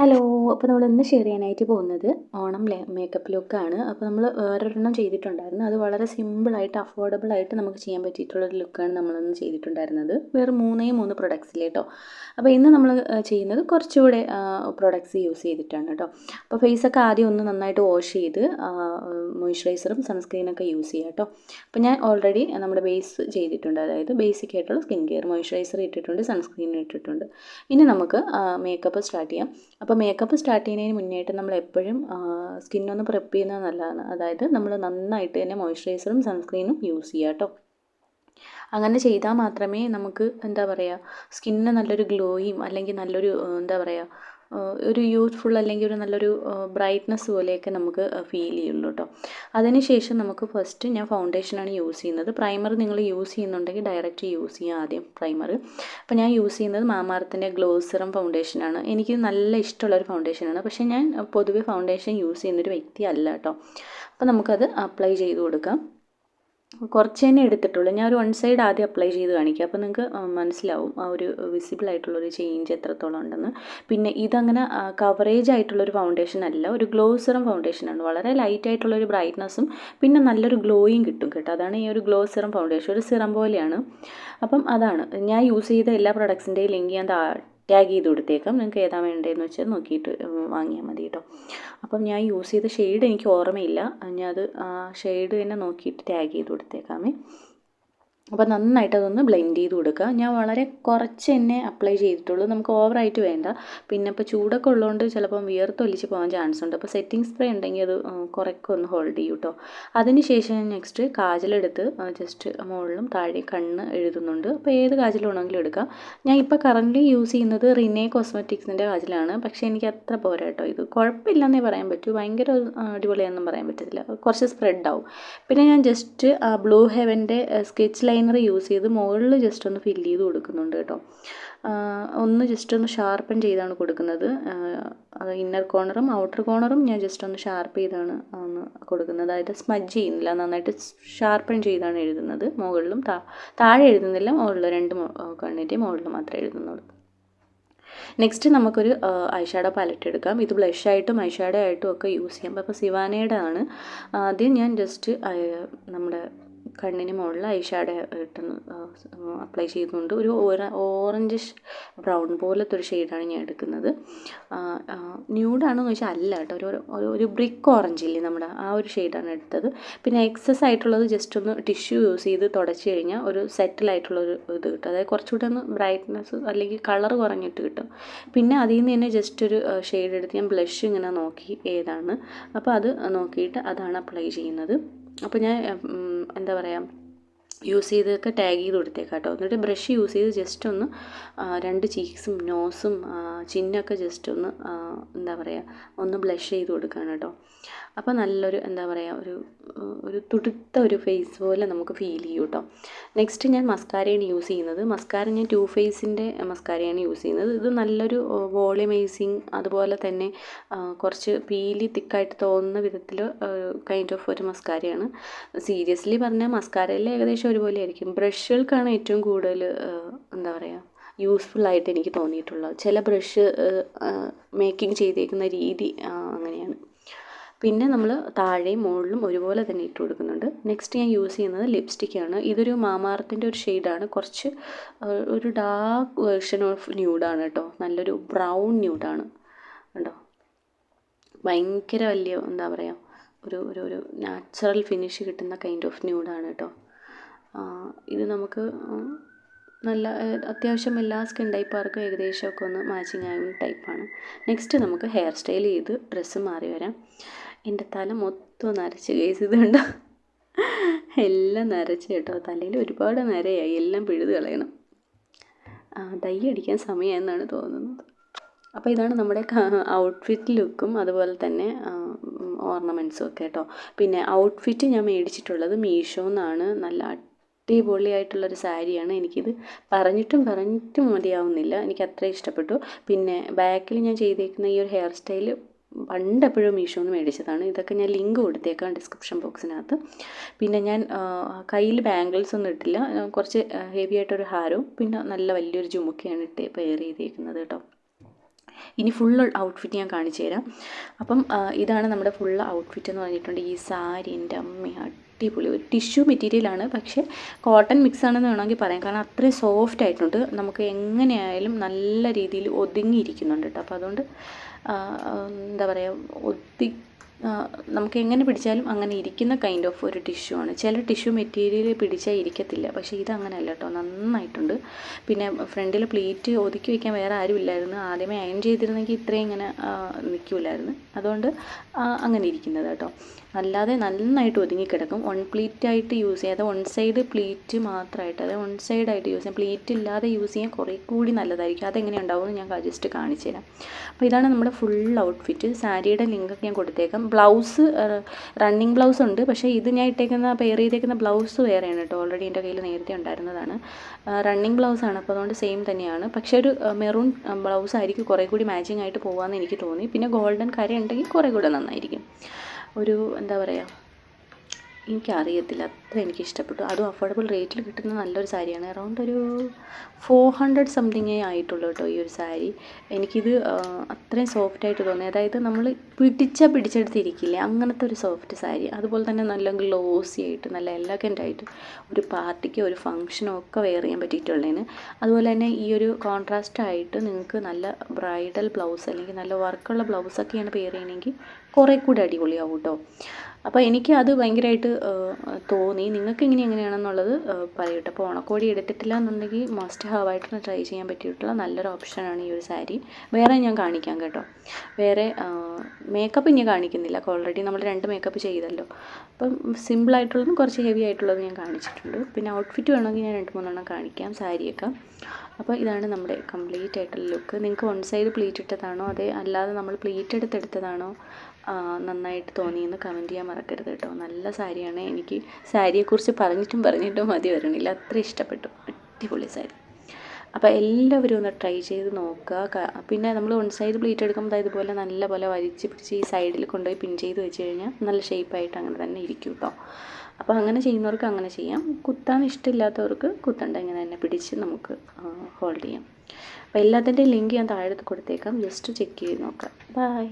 Hello അപ്പോൾ നമ്മൾ ഇന്ന് ഷെയർ ചെയ്യാനായിട്ട് പോകുന്നത് ഓണം മേക്കപ്പ് ലുക്കാണ് അപ്പോൾ നമ്മൾ വേറൊരെണ്ണം ചെയ്തിട്ടുണ്ടായിരുന്നു. അത് വളരെ സിമ്പിളായിട്ട് അഫോർഡബിൾ ആയിട്ട് നമുക്ക് ചെയ്യാൻ പറ്റിയിട്ടുള്ളൊരു ലുക്കാണ് നമ്മളൊന്ന് ചെയ്തിട്ടുണ്ടായിരുന്നത്. വേറെ മൂന്നേ മൂന്ന് പ്രൊഡക്ട്സിൽ കേട്ടോ അപ്പോൾ ഇന്ന് നമ്മൾ ചെയ്യുന്നത് കുറച്ചുകൂടെ പ്രൊഡക്ട്സ് യൂസ് ചെയ്തിട്ടാണ് കേട്ടോ അപ്പോൾ ഫേസൊക്കെ ആദ്യം ഒന്ന് നന്നായിട്ട് വാഷ് ചെയ്ത് മോയ്സ്ചറൈസറും സൺസ്ക്രീനൊക്കെ യൂസ് ചെയ്യുക കേട്ടോ അപ്പോൾ ഞാൻ ഓൾറെഡി നമ്മുടെ ബേസ് ചെയ്തിട്ടുണ്ട്. അതായത് ബേസിക് ആയിട്ടുള്ള സ്കിൻ കെയർ മോയ്സ്ചറൈസർ ഇട്ടിട്ടുണ്ട് സൺസ്ക്രീനും ഇട്ടിട്ടുണ്ട്. ഇനി നമുക്ക് മേക്കപ്പ് സ്റ്റാർട്ട് ചെയ്യാം. അപ്പോൾ മേക്കപ്പ് സ്റ്റാർട്ട് ചെയ്യുന്നതിന് മുന്നേയായിട്ട് നമ്മൾ എപ്പോഴും സ്കിന്നൊന്ന് പ്രിപ്പ് ചെയ്യുന്നത് നല്ലതാണ്. അതായത് നമ്മൾ നന്നായിട്ട് തന്നെ മോയ്സ്ചറൈസറും സൺസ്ക്രീനും യൂസ് ചെയ്യുക കേട്ടോ. അങ്ങനെ ചെയ്താൽ മാത്രമേ നമുക്ക് എന്താ പറയുക സ്കിന്നിന് നല്ലൊരു ഗ്ലോയും അല്ലെങ്കിൽ നല്ലൊരു എന്താ പറയുക ഒരു യൂത്ത്ഫുൾ അല്ലെങ്കിൽ ഒരു നല്ലൊരു ബ്രൈറ്റ്നസ് പോലെയൊക്കെ നമുക്ക് ഫീൽ ചെയ്യുള്ളൂ കേട്ടോ അതിനുശേഷം നമുക്ക് ഫസ്റ്റ് ഞാൻ ഫൗണ്ടേഷനാണ് യൂസ് ചെയ്യുന്നത്. പ്രൈമർ നിങ്ങൾ യൂസ് ചെയ്യുന്നുണ്ടെങ്കിൽ ഡയറക്റ്റ് യൂസ് ചെയ്യുക ആദ്യം പ്രൈമർ അപ്പോൾ ഞാൻ യൂസ് ചെയ്യുന്നത് മാമാർത്തിന്റെ ഫൗണ്ടേഷൻ ഫൗണ്ടേഷനാണ് എനിക്ക് നല്ല ഇഷ്ടമുള്ളൊരു ഫൗണ്ടേഷനാണ് പക്ഷേ ഞാൻ പൊതുവേ ഫൗണ്ടേഷൻ യൂസ് ചെയ്യുന്നൊരു വ്യക്തിയല്ല കേട്ടോ അപ്പോൾ നമുക്കത് അപ്ലൈ ചെയ്ത് കൊടുക്കാം. കുറച്ച് തന്നെ എടുത്തിട്ടുള്ളൂ. ഞാൻ ഒരു വൺ സൈഡ് ആദ്യം അപ്ലൈ ചെയ്ത് കാണിക്കാം. അപ്പോൾ നിങ്ങൾക്ക് മനസ്സിലാവും ആ ഒരു വിസിബിൾ ആയിട്ടുള്ളൊരു ചേഞ്ച് എത്രത്തോളം ഉണ്ടെന്ന്. പിന്നെ ഇതങ്ങനെ കവറേജ് ആയിട്ടുള്ളൊരു ഫൗണ്ടേഷൻ അല്ല. ഒരു ഗ്ലോസറും ഫൗണ്ടേഷനാണ് വളരെ ലൈറ്റ് ആയിട്ടുള്ളൊരു ബ്രൈറ്റ്നസ്സും പിന്നെ നല്ലൊരു ഗ്ലോയും കിട്ടും കേട്ടോ. അതാണ് ഈ ഒരു ഗ്ലോ സിറം ഫൗണ്ടേഷൻ ഒരു സിറം പോലെയാണ്. അപ്പം അതാണ്. ഞാൻ യൂസ് ചെയ്ത എല്ലാ പ്രൊഡക്ട്സിന്റെയും ലിങ്ക് ഞാൻ ടാഗ് ചെയ്ത് കൊടുത്തേക്കാം നിങ്ങൾക്ക് ഏതാ വേണ്ടതെന്ന് വെച്ചാൽ നോക്കിയിട്ട് വാങ്ങിയാൽ മതി കേട്ടോ. അപ്പം ഞാൻ യൂസ് ചെയ്ത ഷെയ്ഡ് എനിക്ക് ഓർമ്മയില്ല. ഞാൻ അത് ഷെയ്ഡ് തന്നെ നോക്കിയിട്ട് ടാഗ് ചെയ്ത് കൊടുത്തേക്കാമേ അപ്പോൾ നന്നായിട്ട് അതൊന്ന് ബ്ലെൻഡ് ചെയ്ത് കൊടുക്കുക. ഞാൻ വളരെ കുറച്ച് തന്നെ അപ്ലൈ ചെയ്തിട്ടുള്ളൂ. നമുക്ക് ഓവറായിട്ട് വേണ്ട. പിന്നെ ഇപ്പോൾ ചൂടൊക്കെ ഉള്ളതുകൊണ്ട് ചിലപ്പം വിയർത്തൊലിച്ച് പോകാൻ ചാൻസ് ഉണ്ട്. അപ്പോൾ സെറ്റിംഗ് സ്പ്രേ ഉണ്ടെങ്കിൽ അത് കുറേയൊക്കെ ഒന്ന് ഹോൾഡ് ചെയ്യും കേട്ടോ അതിന് നെക്സ്റ്റ് കാജലെടുത്ത് ജസ്റ്റ് മുകളിലും താഴെ കണ്ണ് എഴുതുന്നുണ്ട്. അപ്പോൾ ഏത് കാജൽ വേണമെങ്കിലും എടുക്കാം. ഞാൻ ഇപ്പോൾ കറന്റ് യൂസ് ചെയ്യുന്നത് റിനെ കോസ്മെറ്റിക്സിന്റെ കാജലാണ്. പക്ഷേ എനിക്ക് അത്ര പോരാ കേട്ടോ ഇത്. കുഴപ്പമില്ലെന്നേ പറയാൻ പറ്റൂ. ഭയങ്കര അടിപൊളിയാണെന്നും പറയാൻ പറ്റത്തില്ല. കുറച്ച് സ്പ്രെഡ് ആവും. പിന്നെ ഞാൻ ജസ്റ്റ് ബ്ലൂ ഹെവന്റെ സ്കെച്ച് ലൈൻ ലൈനർ യൂസ് ചെയ്ത് മുകളിൽ ജസ്റ്റ് ഒന്ന് ഫില്ല് ചെയ്ത് കൊടുക്കുന്നുണ്ട് കേട്ടോ. ഒന്ന് ജസ്റ്റ് ഒന്ന് ഷാർപ്പൻ ചെയ്താണ് കൊടുക്കുന്നത്. അത് ഇന്നർ കോർണറും ഔട്ടർ കോർണറും ഞാൻ ജസ്റ്റ് ഒന്ന് ഷാർപ്പ് ചെയ്താണ് കൊടുക്കുന്നത്. അതായത് സ്മജ് ചെയ്യുന്നില്ല നന്നായിട്ട് ഷാർപ്പൻ ചെയ്താണ് എഴുതുന്നത്. മുകളിലും താഴെ എഴുതുന്നില്ല മുകളിൽ രണ്ട് കണ്ണിന്റെ മുകളിൽ മാത്രമേ എഴുതുന്നുള്ളൂ. നെക്സ്റ്റ് നമുക്കൊരു ഐഷാഡോ പാലറ്റ് എടുക്കാം. ഇത് ബ്ലഷ് ആയിട്ടും ഐഷാഡോ ആയിട്ടും ഒക്കെ യൂസ് ചെയ്യാം. അപ്പോൾ സിവാനയുടെ ആണ്. ആദ്യം ഞാൻ ജസ്റ്റ് നമ്മുടെ കണ്ണിന് മുകളിൽ ഐ ഷാഡോ ഇട്ട് അപ്ലൈ ചെയ്യുന്നുണ്ട് ഒരു ഓറഞ്ച് ബ്രൗൺ പോലത്തെ ഒരു ഷെയ്ഡാണ് ഞാൻ എടുക്കുന്നത്. ന്യൂഡാണെന്ന് ചോദിച്ചാൽ അല്ല കേട്ടോ. ഒരു ഒരു ബ്രിക്ക് ഓറഞ്ച് ഇല്ലേ നമ്മുടെ ആ ഒരു ഷെയ്ഡാണ് എടുത്തത്. പിന്നെ എക്സസ് ആയിട്ടുള്ളത് ജസ്റ്റ് ഒന്ന് ടിഷ്യൂ യൂസ് ചെയ്ത് തുടച്ച് കഴിഞ്ഞാൽ ഒരു സെറ്റിലായിട്ടുള്ളൊരു ഇത് കിട്ടും. അതായത് കുറച്ചുകൂടെ ഒന്ന് ബ്രൈറ്റ്നസ് അല്ലെങ്കിൽ കളർ കുറഞ്ഞിട്ട് കിട്ടും. പിന്നെ അതിൽ നിന്ന് തന്നെ ജസ്റ്റ് ഒരു ഷെയ്ഡ് എടുത്ത് ഞാൻ ബ്ലഷ് ഇങ്ങനെ നോക്കി ഏതാണ്. അപ്പോൾ അത് നോക്കിയിട്ട് അതാണ് അപ്ലൈ ചെയ്യുന്നത്. അപ്പോൾ ഞാൻ എന്താ പറയുക യൂസ് ചെയ്തൊക്കെ ടാഗ് ചെയ്ത് കൊടുത്തേക്കാം കേട്ടോ എന്നിട്ട് ബ്രഷ് യൂസ് ചെയ്ത് ജസ്റ്റ് ഒന്ന് രണ്ട് ചീക്സും നോസും ചിന്നൊക്കെ ജസ്റ്റ് ഒന്ന് എന്താ പറയുക ഒന്ന് ബ്ലഷ് ചെയ്ത് കൊടുക്കുകയാണ് കേട്ടോ അപ്പോൾ നല്ലൊരു എന്താ പറയുക ഒരു ഒരു തുടുത്ത ഒരു ഫേസ് പോലെ നമുക്ക് ഫീൽ ചെയ്യും കേട്ടോ നെക്സ്റ്റ് ഞാൻ മസ്കാരയാണ് യൂസ് ചെയ്യുന്നത്. മസ്കാര ഞാൻ ടു ഫേസിന്റെ മസ്കാരയാണ് യൂസ് ചെയ്യുന്നത്. ഇത് നല്ലൊരു വോളിമൈസിങ് അതുപോലെ തന്നെ കുറച്ച് പീലി തിക്കായിട്ട് തോന്നുന്ന വിധത്തിൽ കൈൻഡ് ഓഫ് ഒരു മസ്കാരയാണ് സീരിയസ്ലി പറഞ്ഞാൽ മസ്കാരയിൽ ഏകദേശം ഒരുപോലെ ആയിരിക്കും ബ്രഷുകൾക്കാണ് ഏറ്റവും കൂടുതൽ എന്താ പറയുക യൂസ്ഫുൾ ആയിട്ട് എനിക്ക് തോന്നിയിട്ടുള്ളത്. ചില ബ്രഷ് മേക്കിംഗ് ചെയ്തേക്കുന്ന രീതി അങ്ങനെയാണ്. പിന്നെ നമ്മൾ താഴെയും മുകളിലും ഒരുപോലെ തന്നെ ഇട്ട് കൊടുക്കുന്നുണ്ട്. നെക്സ്റ്റ് ഞാൻ യൂസ് ചെയ്യുന്നത് ലിപ്സ്റ്റിക്കാണ് ഇതൊരു മാമാർത്തിന്റെ ഒരു ഷെയ്ഡാണ് കുറച്ച് ഒരു ഡാർക്ക് വേർഷൻ ഓഫ് ന്യൂഡാണ് കേട്ടോ. നല്ലൊരു ബ്രൗൺ ന്യൂഡാണ് കേട്ടോ ഭയങ്കര വലിയ എന്താ പറയുക ഒരു ഒരു ഒരു നാച്ചുറൽ ഫിനിഷ് കിട്ടുന്ന കൈൻഡ് ഓഫ് ന്യൂഡാണ് കേട്ടോ. ഇത് നമുക്ക് നല്ല അത്യാവശ്യം എല്ലാ സ്കിൻ ടൈപ്പുകാർക്കും ഏകദേശമൊക്കെ ഒന്ന് മാച്ചിങ് ആകുന്ന ടൈപ്പാണ് നെക്സ്റ്റ് നമുക്ക് ഹെയർ സ്റ്റൈൽ ചെയ്ത് ഡ്രസ്സ് മാറി വരാം. എന്റെ തല മൊത്തം നരച്ച് കേസ് ഇതുണ്ടോ. എല്ലാം നരച്ച് കേട്ടോ. തലയിൽ ഒരുപാട് നരയായി. എല്ലാം പിഴുത് കളയണം. ഡൈ അടിക്കാൻ സമയമെന്നാണ് തോന്നുന്നത്. അപ്പോൾ ഇതാണ് നമ്മുടെ ഔട്ട്ഫിറ്റ് ലുക്കും അതുപോലെ തന്നെ ഓർണമെന്റ്സും ഒക്കെ കേട്ടോ. പിന്നെ ഔട്ട്ഫിറ്റ് ഞാൻ മേടിച്ചിട്ടുള്ളത് മീഷോന്നാണ്. നല്ല അടിപൊളിയായിട്ടുള്ളൊരു സാരിയാണ് എനിക്കിത്. പറഞ്ഞിട്ടും പറഞ്ഞിട്ടും മതിയാവുന്നില്ല. എനിക്ക് അത്ര ഇഷ്ടപ്പെട്ടു. പിന്നെ ബാക്കിൽ ഞാൻ ചെയ്തേക്കുന്ന ഈ ഒരു ഹെയർ സ്റ്റൈൽ പണ്ട് എപ്പോഴും മീഷോന്ന് മേടിച്ചതാണ്. ഇതൊക്കെ ഞാൻ ലിങ്ക് കൊടുത്തേക്കാം ഡിസ്ക്രിപ്ഷൻ ബോക്സിനകത്ത് പിന്നെ ഞാൻ കയ്യിൽ ബാംഗിൾസ് ഒന്നും ഇട്ടില്ല. കുറച്ച് ഹെവി ആയിട്ടൊരു ഹാരവും പിന്നെ നല്ല വലിയൊരു ജുമുക്കയാണ് ഇട്ട് പെയർ ചെയ്തേക്കുന്നത് കേട്ടോ. ഇനി ഫുൾ ഔട്ട്ഫിറ്റ് ഞാൻ കാണിച്ചു തരാം അപ്പം ഇതാണ് നമ്മുടെ ഫുൾ ഔട്ട്ഫിറ്റ് എന്ന് പറഞ്ഞിട്ടുണ്ട് ഈ സാരി എന്റെ അമ്മ അടിപൊളി ഒരു ടിഷ്യൂ മെറ്റീരിയലാണ് പക്ഷേ കോട്ടൺ മിക്സ് ആണെന്ന് വേണമെങ്കിൽ പറയാം. കാരണം അത്രയും സോഫ്റ്റ് ആയിട്ടുണ്ട്. നമുക്ക് എങ്ങനെയായാലും നല്ല രീതിയിൽ ഒതുങ്ങിയിരിക്കുന്നുണ്ട് കേട്ടോ അപ്പോൾ അതുകൊണ്ട് എന്താ പറയുക ഒത്തി നമുക്ക് എങ്ങനെ പിടിച്ചാലും അങ്ങനെ ഇരിക്കുന്ന കൈൻഡ് ഓഫ് ഒരു ടിഷ്യൂ ആണ്. ചില ടിഷ്യൂ മെറ്റീരിയൽ പിടിച്ചാൽ ഇരിക്കത്തില്ല. പക്ഷേ ഇത് അങ്ങനെയല്ല കേട്ടോ നന്നായിട്ടുണ്ട്. പിന്നെ ഫ്രണ്ടിൽ പ്ലീറ്റ് ഒതുക്കി വയ്ക്കാൻ വേറെ ആരും ഇല്ലായിരുന്നു ആദ്യമേ അയൺ ചെയ്തിരുന്നെങ്കിൽ ഇത്രയും ഇങ്ങനെ നിൽക്കില്ലായിരുന്നു അതുകൊണ്ട് അങ്ങനെ ഇരിക്കുന്നത് കേട്ടോ. അല്ലാതെ നന്നായിട്ട് ഒതുങ്ങിക്കിടക്കും വൺ പ്ലീറ്റ് ആയിട്ട് യൂസ് ചെയ്യാതെ വൺ സൈഡ് പ്ലീറ്റ് മാത്രമായിട്ട് അതായത് വൺ സൈഡായിട്ട് യൂസ് ചെയ്യാം. പ്ലീറ്റ് ഇല്ലാതെ യൂസ് ചെയ്യാൻ കുറേ കൂടി നല്ലതായിരിക്കും. അതെങ്ങനെ ഉണ്ടാവുമെന്ന് ഞാൻ ജസ്റ്റ് കാണിച്ചു തരാം. അപ്പോൾ ഇതാണ് നമ്മുടെ ഫുൾ ഔട്ട്ഫിറ്റ് സാരിയുടെ ലിങ്കൊക്കെ ഞാൻ കൊടുത്തേക്കാം. ബ്ലൗസ് റണ്ണിങ് ബ്ലൗസ് ഉണ്ട്. പക്ഷേ ഇത് ഞാൻ ഇട്ടേക്കുന്ന പെയർ ചെയ്തേക്കുന്ന ബ്ലൗസ് വേറെയാണ് കേട്ടോ. ഓൾറെഡി എന്റെ കയ്യിൽ നേരത്തെ ഉണ്ടായിരുന്നതാണ്. റണ്ണിങ് ബ്ലൗസ് ആണ് അപ്പോൾ അതുകൊണ്ട് സെയിം തന്നെയാണ്. പക്ഷെ ഒരു മെറൂൺ ബ്ലൗസ് ആയിരിക്കും കുറേ കൂടി മാച്ചിങ് ആയിട്ട് പോകാമെന്ന് എനിക്ക് തോന്നി. പിന്നെ ഗോൾഡൻ കര ഉണ്ടെങ്കിൽ കുറേ കൂടെ നന്നായിരിക്കും. ഒരു എന്താ പറയുക എനിക്കറിയത്തില്ല. അത്ര എനിക്ക് ഇഷ്ടപ്പെട്ടു അതും അഫോർഡബിൾ റേറ്റിൽ കിട്ടുന്ന നല്ലൊരു സാരിയാണ്. അറൗണ്ട് ഒരു ഫോർ ഹൺഡ്രഡ് സംതിങ്ങേ ആയിട്ടുള്ളൂ കേട്ടോ ഈ ഒരു സാരി. എനിക്കിത് അത്രയും സോഫ്റ്റ് ആയിട്ട് തോന്നി. അതായത് നമ്മൾ പിടിച്ചാൽ പിടിച്ചെടുത്തിരിക്കില്ലേ അങ്ങനത്തെ ഒരു സോഫ്റ്റ് സാരി. അതുപോലെ തന്നെ നല്ല ഗ്ലോസി ആയിട്ട് നല്ല എലഗന്റ് ആയിട്ട് ഒരു പാർട്ടിക്ക് ഒരു ഫംഗ്ഷനോ ഒക്കെ വെയർ ചെയ്യാൻ പറ്റിയിട്ടുള്ളതിന്. അതുപോലെ തന്നെ ഈ ഒരു കോൺട്രാസ്റ്റ് ആയിട്ട് നിങ്ങൾക്ക് നല്ല ബ്രൈഡൽ ബ്ലൗസ് അല്ലെങ്കിൽ നല്ല വർക്കുള്ള ബ്ലൗസൊക്കെയാണ് പെയർ ചെയ്യണമെങ്കിൽ കുറേ കൂടി അടിപൊളിയാവും കേട്ടോ അപ്പോൾ എനിക്ക് അത് ഭയങ്കരമായിട്ട് തോന്നി. നിങ്ങൾക്ക് ഇങ്ങനെ എങ്ങനെയാണെന്നുള്ളത് പറയട്ടെ അപ്പോൾ ഓണക്കോടി എടുത്തിട്ടില്ല എന്നുണ്ടെങ്കിൽ മസ്റ്റ് ഹാവ് ആയിട്ട് ട്രൈ ചെയ്യാൻ പറ്റിയിട്ടുള്ള നല്ലൊരു ഓപ്ഷനാണ് ഈ ഒരു സാരി. വേറെ ഞാൻ കാണിക്കാം കേട്ടോ. വേറെ മേക്കപ്പ് ഇനി കാണിക്കുന്നില്ല. ഓൾറെഡി നമ്മൾ രണ്ട് മേക്കപ്പ് ചെയ്തല്ലോ. അപ്പം സിമ്പിളായിട്ടുള്ളതും കുറച്ച് ഹെവി ആയിട്ടുള്ളതും ഞാൻ കാണിച്ചിട്ടുണ്ട്. പിന്നെ ഔട്ട്ഫിറ്റ് വേണമെങ്കിൽ ഞാൻ രണ്ട് മൂന്നെണ്ണം കാണിക്കാം സാരിയൊക്കെ. അപ്പോൾ ഇതാണ് നമ്മുടെ കംപ്ലീറ്റ് ആയിട്ടുള്ള ലുക്ക് നിങ്ങൾക്ക് വൺ സൈഡ് പ്ലീറ്റ് ഇട്ടതാണോ? അതേ അല്ലാതെ നമ്മൾ പ്ലീറ്റ് എടുത്തെടുത്തതാണോ? നന്നായിട്ട് തോന്നിയെന്ന് കമന്റ് ചെയ്യാൻ മറക്കരുത് കേട്ടോ. നല്ല സാരിയാണ്. എനിക്ക് സാരിയെക്കുറിച്ച് പറഞ്ഞിട്ടും പറഞ്ഞിട്ടും മതി വരണില്ല അത്ര ഇഷ്ടപ്പെട്ടു. അടിപൊളി സാരി. അപ്പോൾ എല്ലാവരും ഒന്ന് ട്രൈ ചെയ്ത് നോക്കുക. പിന്നെ നമ്മൾ വൺ സൈഡ് പ്ലീറ്റ് എടുക്കുമ്പോൾ ഇതുപോലെ നല്ല പോലെ വലിച്ച് പിടിച്ച് ഈ സൈഡിൽ കൊണ്ടുപോയി പിൻ ചെയ്ത് വെച്ച് കഴിഞ്ഞാൽ നല്ല ഷേപ്പായിട്ട് അങ്ങനെ തന്നെ ഇരിക്കും കേട്ടോ അപ്പോൾ അങ്ങനെ ചെയ്യുന്നവർക്ക് അങ്ങനെ ചെയ്യാം. കുത്താൻ ഇഷ്ടമില്ലാത്തവർക്ക് കുത്തണ്ട. ഇങ്ങനെ തന്നെ പിടിച്ച് നമുക്ക് ഹോൾഡ് ചെയ്യാം. അപ്പോൾ എല്ലാത്തിന്റെയും ലിങ്ക് ഞാൻ താഴെ കൊടുത്തേക്കാം. ജസ്റ്റ് ചെക്ക് ചെയ്ത് നോക്കാം. ബൈ